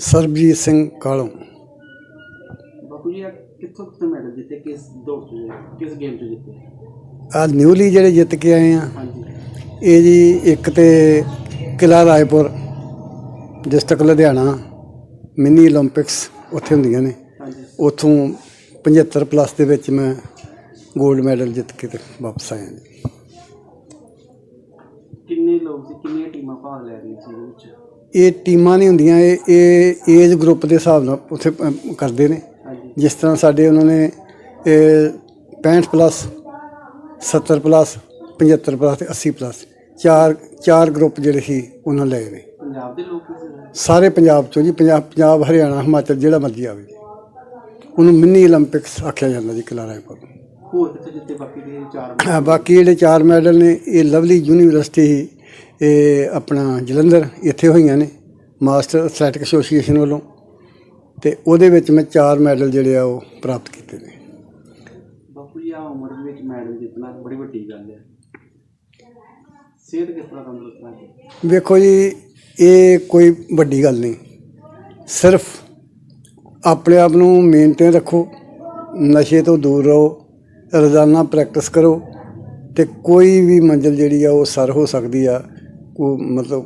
ਸਰਬਜੀਤ ਸਿੰਘ ਕਾਲੋ ਬਾਪੂ ਜੀ ਆਹ ਕਿੱਥੋਂ ਕਿੱਥੇ ਮੈਡਲ ਜਿੱਤੇ? ਕਿਸ ਦੌੜ ਕਿਸ ਗੇਮ ਤੇ ਜਿੱਤੇ? ਆ ਨਿਊਲੀ ਜਿਹੜੇ ਜਿੱਤ ਕੇ ਆਏ ਆ ਇਹ ਜੀ ਇੱਕ ਤੇ ਕਿਲਾ ਰਾਏਪੁਰ ਡਿਸਟ੍ਰਿਕਟ ਲੁਧਿਆਣਾ ਮਿਨੀ 올림픽ਸ ਉੱਥੇ ਹੁੰਦੀਆਂ ਨੇ। ਉੱਥੋਂ ਉਥੋਂ 75 ਪਲੱਸ ਦੇ ਵਿੱਚ ਮੈਂ 골ਡ ਮੈਡਲ ਜਿੱਤ ਕੇ ਤੇ ਵਾਪਸ ਆਇਆ ਜੀ। ਕਿੰਨੇ ਲੋਕ ਸੀ? ਕਿੰਨੀਆਂ ਟੀਮਾਂ ਭਾਗ ਲੈ ਰਹੀਆਂ ਸੀ ਇਹਦੇ ਵਿੱਚ? ਇਹ ਟੀਮਾਂ ਨਹੀਂ ਹੁੰਦੀਆਂ ਇਹ ਇਹ ਏਜ ਗਰੁੱਪ ਦੇ ਹਿਸਾਬ ਨਾਲ ਉੱਥੇ ਕਰਦੇ ਨੇ। ਜਿਸ ਤਰ੍ਹਾਂ ਸਾਡੇ ਉਹਨਾਂ ਨੇ ਇਹ 65 ਪਲੱਸ 70 ਪਲੱਸ 75 ਪਲੱਸ ਤੇ 80 ਪਲੱਸ ਚਾਰ ਚਾਰ ਗਰੁੱਪ ਜਿਹੜੇ ਸੀ ਉਹਨਾਂ ਲਏ ਨੇ। ਸਾਰੇ ਪੰਜਾਬ ਚੋਂ ਜੀ ਪੰਜਾਬ ਪੰਜਾਬ ਹਰਿਆਣਾ ਹਿਮਾਚਲ ਜਿਹੜਾ ਮਰਜ਼ੀ ਆਵੇ। ਜੀ। ਉਹਨੂੰ ਮਿੰਨੀ ਓਲੰਪਿਕਸ ਆਖਿਆ ਜਾਂਦਾ ਜੀ ਕਲਾਰਾਏਪੁਰ ਰਾਏਪੁਰ ਹੋਰ ਕਿੱਥੇ ਬਾਕੀ ਦੇ ਚਾਰ ਬਾਕੀ ਜਿਹੜੇ ਚਾਰ ਮੈਡਲ ਨੇ ਇਹ ਲਵਲੀ ਯੂਨੀਵਰਸਿਟੀ ਸੀ ਇਹ ਆਪਣਾ ਜਲੰਧਰ ਇੱਥੇ ਹੋਈਆਂ ਨੇ ਮਾਸਟਰ ਐਥਲੈਟਿਕ ਐਸੋਸੀਏਸ਼ਨ ਵੱਲੋਂ ਤੇ ਉਹਦੇ ਵਿੱਚ ਮੈਂ ਚਾਰ ਮੈਡਲ ਜਿਹੜੇ ਆ ਉਹ ਪ੍ਰਾਪਤ ਕੀਤੇ ਨੇ। ਬਾਪੂ ਜੀ ਆ ਉਮਰ ਦੇ ਵਿੱਚ ਮੈਡਲ ਜਿੱਤਣਾ ਬੜੀ ਵੱਡੀ ਗੱਲ ਹੈ। ਸਿਹਤ ਕਿਸ ਤਰ੍ਹਾਂ ਤੰਦਰੁਸਤ ਹੈ ਵੇਖੋ ਜੀ ਇਹ ਕੋਈ ਵੱਡੀ ਗੱਲ ਨਹੀਂ। ਸਿਰਫ ਆਪਣੇ ਆਪ ਨੂੰ ਮੇਨਟੇਨ ਰੱਖੋ ਨਸ਼ੇ ਤੋਂ ਦੂਰ ਰਹੋ ਰੋਜ਼ਾਨਾ ਪ੍ਰੈਕਟਿਸ ਕਰੋ ਤੇ ਕੋਈ ਵੀ ਮੰਜ਼ਿਲ ਜਿਹੜੀ ਆ ਉਹ ਸਰ ਹੋ ਸਕਦੀ ਆ ਕੋ ਮਤਲਬ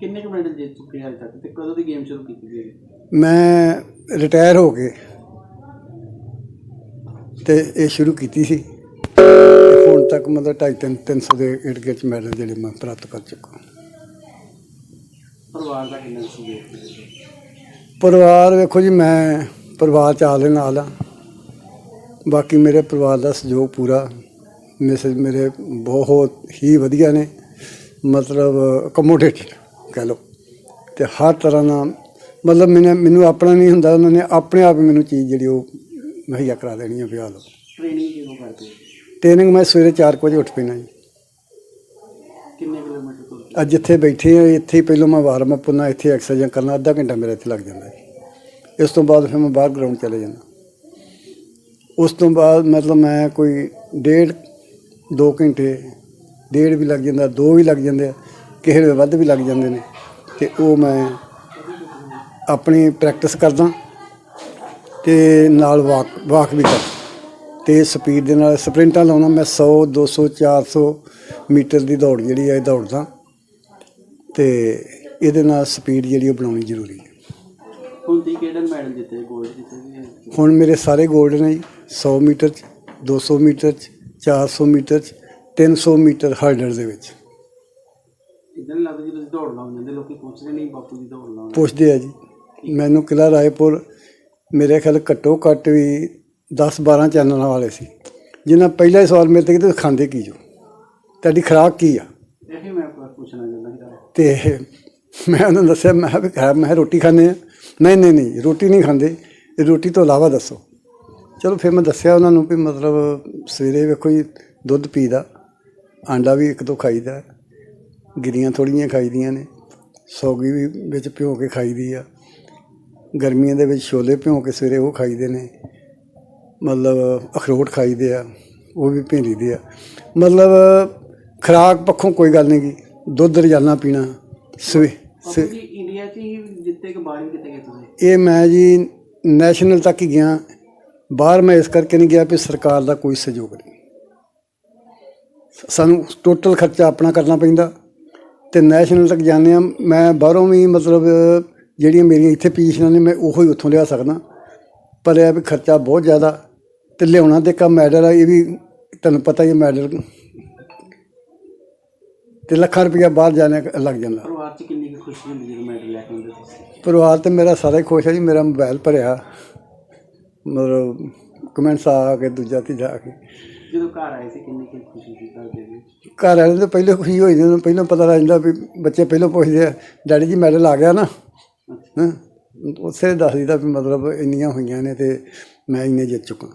ਕਿੰਨੇ ਕੁ ਮੈਡਲ ਜਿੱਤ ਚੁੱਕੇ ਹਾਲ ਤੱਕ ਤੇ ਕਦੋਂ ਦੀ ਗੇਮ ਸ਼ੁਰੂ ਕੀਤੀ ਗਈ? ਮੈਂ ਰਿਟਾਇਰ ਹੋ ਕੇ ਤੇ ਇਹ ਸ਼ੁਰੂ ਕੀਤੀ ਸੀ। ਤੇ ਹੁਣ ਤੱਕ ਮਤਲਬ ਢਾਈ ਤਿੰਨ 300 ਦੇ ਇਰਦ ਗਿਰਦ ਮੈਡਲ ਜਿਹੜੇ ਮੈਂ ਪ੍ਰਾਪਤ ਕਰ ਚੁੱਕਾ ਪਰਿਵਾਰ ਦਾ ਕਿੰਨਾ ਸੀ ਪਰਿਵਾਰ ਵੇਖੋ ਜੀ ਮੈਂ ਪਰਿਵਾਰ ਚਾਲ ਦੇ ਨਾਲ ਆ। ਬਾਕੀ ਮੇਰੇ ਪਰਿਵਾਰ ਦਾ ਸਹਿਯੋਗ ਪੂਰਾ ਮਿਸਿਸ ਮੇਰੇ ਬਹੁਤ ਹੀ ਵਧੀਆ ਨੇ ਮਤਲਬ ਅਕਮੋਡੇਟਡ ਕਹਿ ਲਓ। ਤੇ ਹਰ ਤਰ੍ਹਾਂ ਨਾਲ ਮਤਲਬ ਮੈਨੂੰ ਮੈਨੂੰ ਆਪਣਾ ਨਹੀਂ ਹੁੰਦਾ ਉਹਨਾਂ ਨੇ ਆਪਣੇ ਆਪ ਹੀ ਮੈਨੂੰ ਚੀਜ਼ ਜਿਹੜੀ ਉਹ ਮੁਹੱਈਆ ਕਰਾ ਦੇਣੀ ਆ ਵਿਆਹ ਲਓ ਟ੍ਰੇਨਿੰਗ ਕਿਦੋਂ ਕਰਦੇ ਹੋ? ਟ੍ਰੇਨਿੰਗ ਮੈਂ ਸਵੇਰੇ 4 ਵਜੇ ਉੱਠ ਪੈਣਾ ਜੀ। ਕਿੰਨੇ ਕਿਲੋਮੀਟਰ ਤੋਂ ਅੱਜ ਜਿੱਥੇ ਬੈਠੇ ਆ ਇੱਥੇ ਹੀ ਪਹਿਲਾਂ ਮੈਂ ਵਾਰਮ ਅਪ ਹੁੰਦਾ ਇੱਥੇ ਐਕਸਰਸਾਈਜ਼ ਕਰਨਾ ਅੱਧਾ ਘੰਟਾ ਮੇਰਾ ਇੱਥੇ ਲੱਗ ਜਾਂਦਾ ਹੈ ਇਸ ਤੋਂ ਬਾਅਦ ਫਿਰ ਮੈਂ ਬਾਹਰ ਗਰਾਊਂਡ ਚਲੇ ਜਾਂਦਾ। ਉਸ ਤੋਂ ਬਾਅਦ ਮਤਲਬ ਮੈਂ ਕੋਈ ਡੇਢ 2 ਘੰਟੇ ਡੇਢ ਵੀ ਲੱਗ ਜਾਂਦਾ ਦੋ ਵੀ ਲੱਗ ਜਾਂਦੇ ਆ ਕਿਸੇ ਵੇਲੇ ਵੱਧ ਵੀ ਲੱਗ ਜਾਂਦੇ ਨੇ। ਤੇ ਉਹ ਮੈਂ ਆਪਣੀ ਪ੍ਰੈਕਟਿਸ ਕਰਦਾ ਤੇ ਨਾਲ ਵਾਕ ਵਾਕ ਵੀ ਕਰਦਾ। ਤੇ ਸਪੀਡ ਦੇ ਨਾਲ ਸਪ੍ਰਿੰਟਾਂ ਲਾਉਣਾ ਮੈਂ 100 200 400 ਮੀਟਰ ਦੀ ਦੌੜ ਜਿਹੜੀ ਹੈ ਦੌੜਦਾ। ਤੇ ਇਹਦੇ ਨਾਲ ਸਪੀਡ ਜਿਹੜੀ ਉਹ ਬਣਾਉਣੀ ਜ਼ਰੂਰੀ ਹੈ। ਹੁਣ ਤੀ ਕਿਹੜੇ ਮੈਡਲ ਜਿੱਤੇ? ਗੋਲਡ ਜਿੱਤੇ ਹੁਣ ਮੇਰੇ ਸਾਰੇ 골ਡ ਨੇ ਜੀ 100 ਮੀਟਰ ਚ 200 ਮੀਟਰ ਚ 400 ਮੀਟਰ ਚ 300 ਮੀਟਰ ਹਰਡਲ ਦੇ ਵਿੱਚ। ਇਦਾਂ ਨਹੀਂ ਲੱਗਦਾ ਜਦੋਂ ਦੌੜ ਲਾਉਂ ਜਾਂਦੇ ਲੋਕੀ ਪੁੱਛਦੇ ਨਹੀਂ ਬਾਪੂ ਦੀ ਦੌੜ ਲਾਉਂ ਪੁੱਛਦੇ ਆ ਜੀ। ਮੈਨੂੰ ਕਿਲਾ ਰਾਏਪੁਰ ਮੇਰੇ ਖਿਆਲ ਘੱਟੋ ਘੱਟ ਵੀ 10 12 ਚੈਨਲਾਂ ਵਾਲੇ ਸੀ। ਜਿਨ੍ਹਾਂ ਪਹਿਲਾ ਹੀ ਸਵਾਲ ਮੇਰੇ ਤੇ ਕਿ ਖਾਂਦੇ ਕੀ ਜੋ। ਤੁਹਾਡੀ ਖੁਰਾਕ ਕੀ ਆ? ਇਹ ਮੈਂ ਪੁੱਛਣਾ ਚਾਹੁੰਦਾ ਤੇ ਮੈਂ ਉਹਨਾਂ ਨੂੰ ਦੱਸਿਆ ਮੈਂ ਕਿਹਾ ਮੈਂ ਰੋਟੀ ਖਾਂਦੇ ਆ? ਨਹੀਂ ਨਹੀਂ ਨਹੀਂ ਰੋਟੀ ਨਹੀਂ ਖਾਂਦੇ। ਰੋਟੀ ਤੋਂ ਇਲਾਵਾ ਦੱਸੋ। ਚਲੋ ਫਿਰ ਮੈਂ ਦੱਸਿਆ ਉਹਨਾਂ ਨੂੰ ਵੀ ਮਤਲਬ ਸਵੇਰੇ ਵੇਖੋ ਜੀ ਦੁੱਧ ਪੀਦਾ ਆਂਡਾ ਵੀ ਇੱਕ ਦੋ ਖਾਈਦਾ ਗਿਰੀਆਂ ਥੋੜੀਆਂ ਖਾਈਦੀਆਂ ਨੇ ਸੌਗੀ ਵੀ ਵਿੱਚ ਭਿਓ ਕੇ ਖਾਈਦੀ ਆ ਗਰਮੀਆਂ ਦੇ ਵਿੱਚ ਛੋਲੇ ਭਿਓ ਕੇ ਸਵੇਰੇ ਉਹ ਖਾਈਦੇ ਨੇ ਮਤਲਬ ਅਖਰੋਟ ਖਾਈਦੇ ਆ ਉਹ ਵੀ ਭੇਂਦੀਦੇ ਆ। ਮਤਲਬ ਖੁਰਾਕ ਪੱਖੋਂ ਕੋਈ ਗੱਲ ਨਹੀਂ ਗੀ ਦੁੱਧ ਰੋਜ਼ਾਨਾ ਪੀਣਾ ਸਵੇ ਇੰਡੀਆ 'ਚ ਹੀ ਜਿੱਤੇ ਕਿ ਵੀ ਕਿਤੇ ਗਏ ਤੁਸੀਂ? ਇਹ ਮੈਂ ਜੀ ਨੈਸ਼ਨਲ ਤੱਕ ਹੀ ਗਿਆ ਬਾਹਰ ਮੈਂ ਇਸ ਕਰਕੇ ਨਹੀਂ ਗਿਆ ਕਿ ਸਰਕਾਰ ਦਾ ਕੋਈ ਸਹਿਯੋਗ ਨਹੀਂ। ਸਾਨੂੰ ਟੋਟਲ ਖਰਚਾ ਆਪਣਾ ਕਰਨਾ ਪੈਂਦਾ ਤੇ ਨੈਸ਼ਨਲ ਤੱਕ ਜਾਂਦੇ ਆ ਮੈਂ ਬਾਹਰੋਂ ਵੀ ਮਤਲਬ ਜਿਹੜੀਆਂ ਮੇਰੀਆਂ ਇੱਥੇ ਪੋਜੀਸ਼ਨਾਂ ਨੇ ਮੈਂ ਉਹੋ ਹੀ ਉੱਥੋਂ ਲਿਆ ਸਕਦਾ। ਪਰ ਇਹ ਵੀ ਖਰਚਾ ਬਹੁਤ ਜ਼ਿਆਦਾ ਤੇ ਲਿਆਉਣਾ ਤੇ ਕਾ ਮੈਡਲ ਆ ਇਹ ਵੀ ਤੁਹਾਨੂੰ ਪਤਾ ਹੀ ਹੈ ਮੈਡਲ ਤੇ ਲੱਖਾਂ ਰੁਪਇਆ ਬਾਹਰ ਜਾਣੇ ਲੱਗ ਜਾਂਦਾ। ਪਰਿਵਾਰ 'ਚ ਕਿੰਨੀ ਖੁਸ਼ੀ ਹੁੰਦੀ ਜਦੋਂ ਮੈਡਲ ਲੈ ਕੇ ਆਉਂਦੇ ਤੁਸੀਂ? ਪਰਿਵਾਰ ਤੇ ਮੇਰਾ ਸਾਰਾ ਹੀ ਖੁਸ਼ ਹੈ ਜੀ ਮੇਰਾ ਮੋਬਾਈਲ ਭਰਿਆ। ਮਤਲਬ ਕਮੈਂਟਸ ਆ ਕੇ ਦੂਜਾ ਤੇ ਜਾ ਕੇ। ਜਦੋਂ ਘਰ ਆਏ ਸੀ ਕਿੰਨੀ ਕੁ ਖੁਸ਼ੀ ਸੀ ਘਰ ਦੇ ਵਿੱਚ? ਘਰ ਵਾਲਿਆਂ ਤੋਂ ਪਹਿਲੇ ਖੁਸ਼ੀ ਹੋਈ ਜਦੋਂ ਪਹਿਲਾਂ ਪਤਾ ਲੱਗ ਜਾਂਦਾ ਵੀ ਬੱਚੇ ਪਹਿਲਾਂ ਪੁੱਛਦੇ ਆ ਡੈਡੀ ਜੀ ਮੈਡਲ ਆ ਗਿਆ ਨਾ? ਹਾਂ? ਉਸੇ ਦੱਸ ਦਿੰਦਾ ਵੀ ਮਤਲਬ ਇੰਨੀਆਂ ਹੋਈਆਂ ਨੇ ਤੇ ਮੈਂ ਇੰਨੇ ਜਿੱਤ ਚੁੱਕਾ।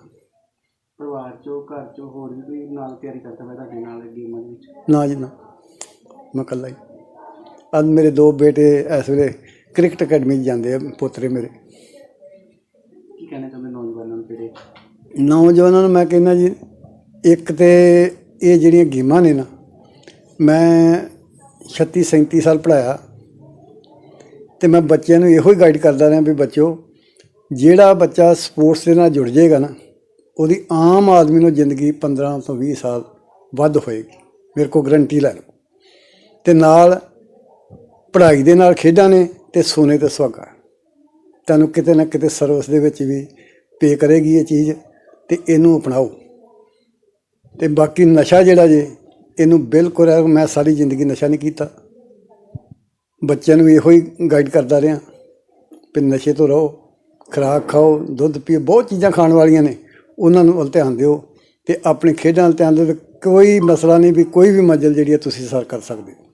ਪਰਿਵਾਰ 'ਚੋਂ ਘਰ 'ਚੋਂ ਹੋਰ ਵੀ ਕੋਈ ਨਾਲ ਤਿਆਰੀ ਕਰਦਾ ਪਿਆ ਤੁਹਾਡੇ ਨਾਲ ਗੇਮਾਂ ਦੇ ਵਿੱਚ? ਨਾ ਜੀ ਨਾ। ਮੈਂ ਇਕੱਲਾ ਹੀ। ਅੱਜ ਮੇਰੇ ਦੋ ਬੇਟੇ ਇਸ ਵੇਲੇ ਕ੍ਰਿਕਟ ਅਕੈਡਮੀ ਜਾਂਦੇ ਆ ਪੋਤਰੇ ਮੇਰੇ। ਚਾਹੁੰਦੇ ਨੌਜਵਾਨਾਂ ਨੂੰ ਜਿਹੜੇ ਨੌਜਵਾਨਾਂ ਨੂੰ ਮੈਂ ਕਹਿੰਦਾ ਜੀ, ਇੱਕ ਤੇ ਇਹ ਜਿਹੜੀਆਂ ਗੇਮਾਂ ਨੇ ਨਾ, ਮੈਂ 36 37 ਸਾਲ ਪੜਾਇਆ ਤੇ ਮੈਂ ਬੱਚਿਆਂ ਨੂੰ ਇਹੋ ਹੀ ਗਾਈਡ ਕਰਦਾ ਰਿਹਾ ਵੀ ਬੱਚਿਓ, ਜਿਹੜਾ ਬੱਚਾ ਸਪੋਰਟਸ ਦੇ ਨਾਲ ਜੁੜ ਜਾਏਗਾ ਨਾ, ਉਹਦੀ ਆਮ ਆਦਮੀ ਨੂੰ ਜ਼ਿੰਦਗੀ 15 ਤੋਂ 20 ਸਾਲ ਵੱਧ ਹੋਏਗੀ, ਮੇਰੇ ਕੋਲ ਗਰੰਟੀ ਲੈ ਲਓ। ਤੇ ਨਾਲ ਪੜ੍ਹਾਈ ਦੇ ਨਾਲ ਖੇਡਾਂ ਨੇ ਤੇ ਸੋਨੇ ਤੇ ਸੁਹਾਗਾ। ਤੁਹਾਨੂੰ ਕਿਤੇ ਨਾ ਕਿਤੇ ਸਰਵਿਸ ਦੇ ਵਿੱਚ ਵੀ ਪੇ ਕਰੇਗੀ ਇਹ ਚੀਜ਼ ਤੇ ਇਹਨੂੰ ਅਪਣਾਓ। ਤੇ ਬਾਕੀ ਨਸ਼ਾ ਜਿਹੜਾ ਜੇ, ਇਹਨੂੰ ਬਿਲਕੁਲ ਮੈਂ ਸਾਰੀ ਜ਼ਿੰਦਗੀ ਨਸ਼ਾ ਨਹੀਂ ਕੀਤਾ। ਬੱਚਿਆਂ ਨੂੰ ਵੀ ਇਹੋ ਹੀ ਗਾਈਡ ਕਰਦਾ ਰਿਹਾ ਕਿ ਨਸ਼ੇ ਤੋਂ ਰਹੋ, ਖੁਰਾਕ ਖਾਓ, ਦੁੱਧ ਪੀਓ, ਬਹੁਤ ਚੀਜ਼ਾਂ ਖਾਣ ਵਾਲੀਆਂ ਨੇ। ਉਹਨਾਂ ਨੂੰ ਵੱਲ ਧਿਆਨ ਦਿਓ ਤੇ ਆਪਣੇ ਖੇਡਾਂ ਵੱਲ ਧਿਆਨ ਦਿਓ ਕੋਈ ਮਸਲਾ ਨਹੀਂ ਵੀ ਕੋਈ ਵੀ ਮੰਜ਼ਿਲ ਜਿਹੜੀ ਹੈ ਤੁਸੀਂ ਸਰ ਕਰ ਸਕਦੇ ਹੋ।